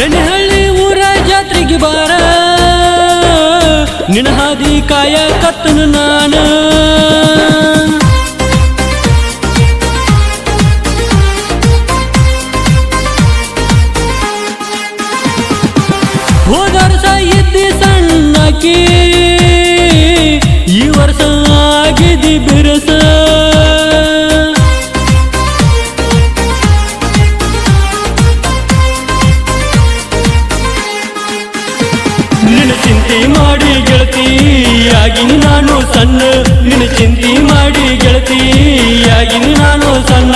ಬೆಣ್ಣೆಹಳ್ಳಿ ಊರ ಜಾತ್ರೆಗೆ ಬಾರ. ನಿನ್ನ ಹಾದಿ ಕಾಯ ಕತ್ತನು ನಾನು. ಹೋದ ವರ್ಷ ಇದ್ದಿ ಸಣ್ಣಕಿ ಈ ವರ್ಷ ಚಿಂತೆ ಮಾಡಿ ಗೆಳತಿ ಆಗಿನ ನಾನು ಸಣ್ಣ ನಿನ್ನ ಚಿಂತೆ ಮಾಡಿ ಗೆಳತಿ ಆಗಿನ ನಾನು ಸಣ್ಣ